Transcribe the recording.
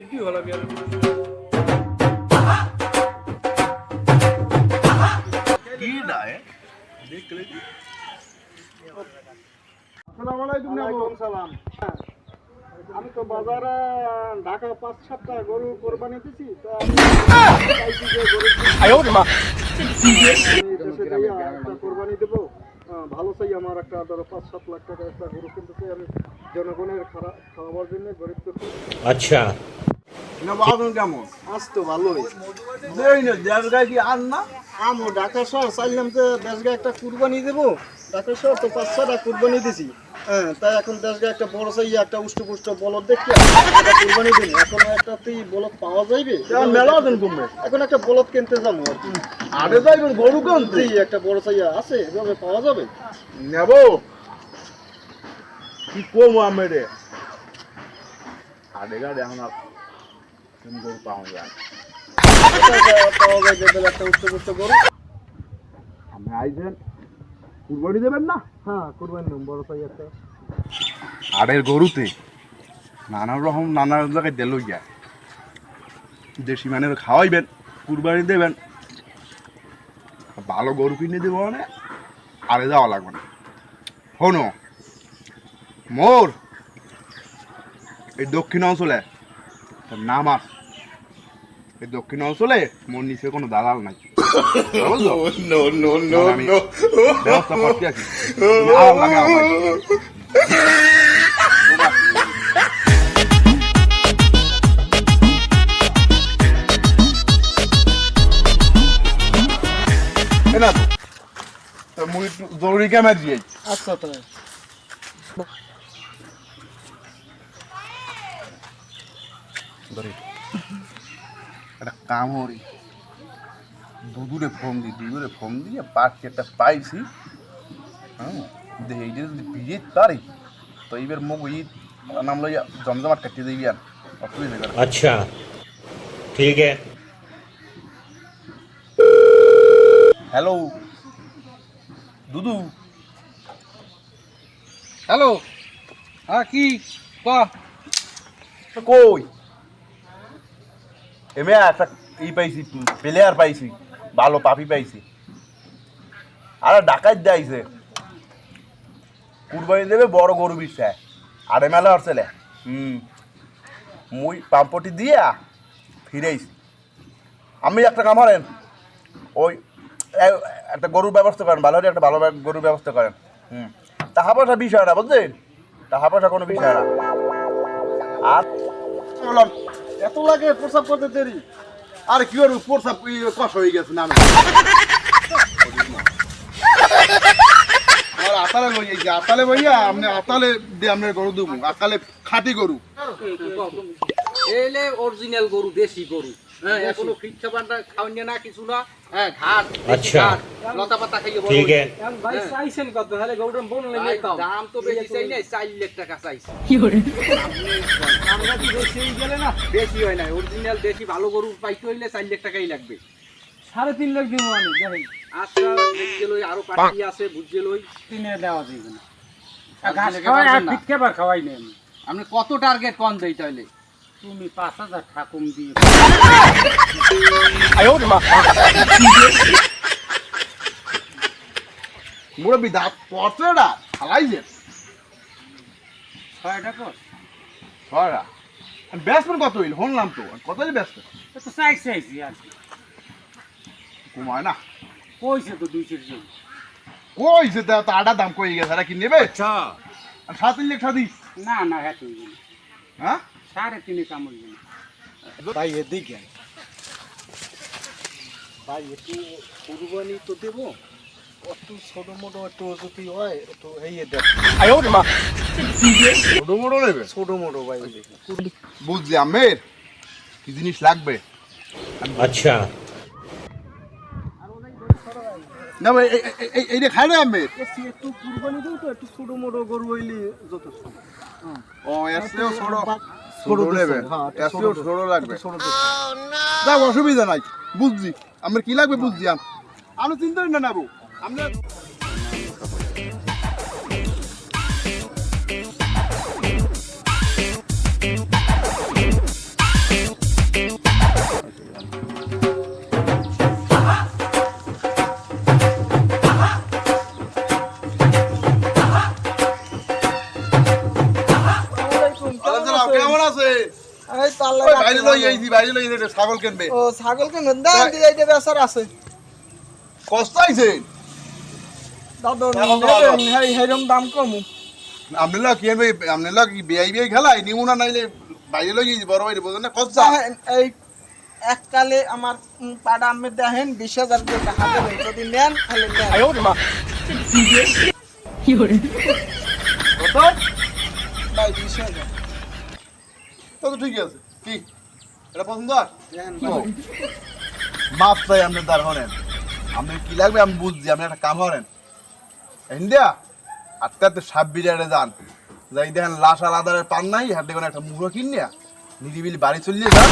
কি হলো বিয়ার কি ডায় আসসালামু আলাইকুম ওয়ালাইকুম সালাম। আমি তো বাজারে ঢাকা পাঁচ সাতটা গরু কোরবানি দিছি তো আমি গরু কোরবানি দেবো। ভালো চাই আমার একটা ধরো পাঁচ সাত লাখ টাকা একটা গরু কিন্তু আমি জনগণের খারাপ খাওয়াবার জন্য গরিব আচ্ছা। কেমন? আসতো ভালোই। দেয় না কি আর না? আমি ঢাকা শহর চাইলাম যে দেশগায় একটা কুরবানি দেবো। ঢাকা শহর তো পাঁচ ছটা কুরবানি দিছি। হ্যাঁ তাই এখন দেশগায় একটা বড় চাই একটা উষ্টপুষ্ট বলদ দেখি কুরবানি দিন এখন একটা তুই বলদ পাওয়া যাইবে? মেলা আছেন কমবে এখন একটা বলদ কিনতে যাব আর কি। আরে যাইবেন গরু কিনতে? একটা বড় চাইয়া আছে এভাবে পাওয়া যাবে? নেব। কি কম আমি রে আরে গাড়ি এখন আর গরু পাওয়া যায়? কুরবানি দেবেন না হ্যাঁ কুরবানি বড় গরুতে জায়গায় দেশি মানের খাওয়াইবেন, কুরবানি দেবেন। ভালো গরু কিনে দেবো মানে আরে যাওয়া লাগবে না। হনো মোর এই দক্ষিণ অঞ্চলে তোর নাম আস এই দক্ষিণ অঞ্চলে মোর নিচে কোনো দালাল নাই। ব্যবস্থা করতে আছি। মুই জরুরি ক্যামেরা দিয়ে আচ্ছা ধরে। একটা কামড়ে। দুদুরে ফোম দিই দুদুরে ফোম দিয়ে পাখি একটা পাইছি। হ্যাঁ এইটা যদি ভিজিত পারি তো এইবার মুখ ওই নাম লইয়া জমজমাট কাটিয়ে দিবি আর অসুবিধা আচ্ছা ঠিক হ্যালো দুদু। হ্যালো হ্যাঁ কি? কই? এমে একটা ই পাইছি প্লেয়ার পাইছি, ভালো পাপি পাইছি। আর ডাকাত যাইছে কুরবানি দেবে, বড় গরু বিষয় আরে মেলা হরছেলে হুম মুই পাম্পটি দিয়া ফিরেইছি আমি একটা কাম হারেন ওই একটা গরুর ব্যবস্থা করেন, ভালো একটা ভালো গরুর ব্যবস্থা করেন। হুম, টাকা পয়সা বিষয় না, বুঝলেন? টাকা পয়সা কোনো বিষয় না। আর এত লাগে প্রসাব করতে দেরি। আর কি করব প্রসাব কষ হয়ে গেছে না আর আতালে লই আতালে ভাইয়া আপনি আতালে দিয়ে আপনার গরু দেবো আতালে খাঁটি গরু। এলে অরিজিনাল গরু দেশি গরু। হ্যাঁ খাওয়ানি না কিছু না। হ্যাঁ ঘাস আচ্ছা। লতা পাতা খাইয়ে বড় ঠিক আছে। ভাই হ্যাঁ। চাইছেন কত? তাহলে বোন লাগে দাম তো বেশি ইয়ে চাই নাই 4 লাখ টাকা চাইছে। কি করে? আমরা কি বেশি গেলে না? বেশি হয় না অরিজিনাল দেশি ভালো গরু পাইতে হইলে 4 লাখ টাকাই লাগবে। সাড়ে তিন লাখ দিব আমি দেখেন। আচ্ছা বুঝে লই আরও পাখি আছে বুঝে লই তিনে দেওয়া যাবে না। ঘাস খাওয়াই আর খাওয়াই আমি। আপনি কত টার্গেট কম দেই তাহলে? তুমি পাঁচ হাজার ঠাকুম দিয়ে মুরব্বী দা পচড়া খালাই যে। ছয়টা কর ছয়টা ব্যাটসম্যান কত হইল? শুনলাম তো। কত হইল ব্যাটসম্যান তো চাইছি চাইছি আর কমায় না। কইছে তো দুই চার জন। কইছে তো আটা দাম কই গেছে? আর কি নেবে? আচ্ছা। সাত লিখ সাদিস না না হ্যাঁ হ্যাঁ? সাড়ে তিনে কামড় দিন ভাই এদিকে ভাই একটু কুরবানি তো দেবো। একটু ছোট মোটো একটু যদি হয় একটু এই দেখ। ছোট মোটো নেবে? ছোট মোটো ভাই বুঝলি আমের? কি জিনিস লাগবে? আচ্ছা। না ভাই এই খায় না আমি একটু কুরবানি দিও তো একটু ছোট মোটো গরু হইলে যথেষ্ট। ও এসেও ছোট। ছোট হ্যাঁ, ছোট লাগবে। যাক অসুবিধা নাই। বুঝছি। আমার কি লাগবে বুঝছি আম। আমি চিন্তা করি না নেব? আমরা আল্লাহ বাইরে লই ভালো। আইছি বাইরে লই আইছি ছাগল কিনবে। ও দিয়ে বেচার আছে। কষ্ট আইছে দাদু এখন তো ভালো। নেবেন হেই হেরম দাম কমু। আপনি লোক কি আনবে আপনি বিআই বিআই খেলাই নিমুনা নাইলে বাইরে লই আইছি বড় বাইরে বোঝেন না? কষ্ট। এই এককালে আমার পাড়া আমি দেখেন বিশ হাজার টাকা হাতে যদি নেন তাহলে নেন। কত? ভাই বিশ হাজার। তো তো ঠিক আছে। কি? এটা পছন্দ? আর চাই আপনি তার হরেন আপনি কি লাগবে আমি বুঝছি আপনি একটা কাম করেন। ইন্ডিয়া আজকে তো যান। যাই দেখেন লাশ আলাদা পান নাই হাতে কোনো একটা মুড়ো কিনিয়া নিরিবিলি বাড়ি চলিয়ে যান।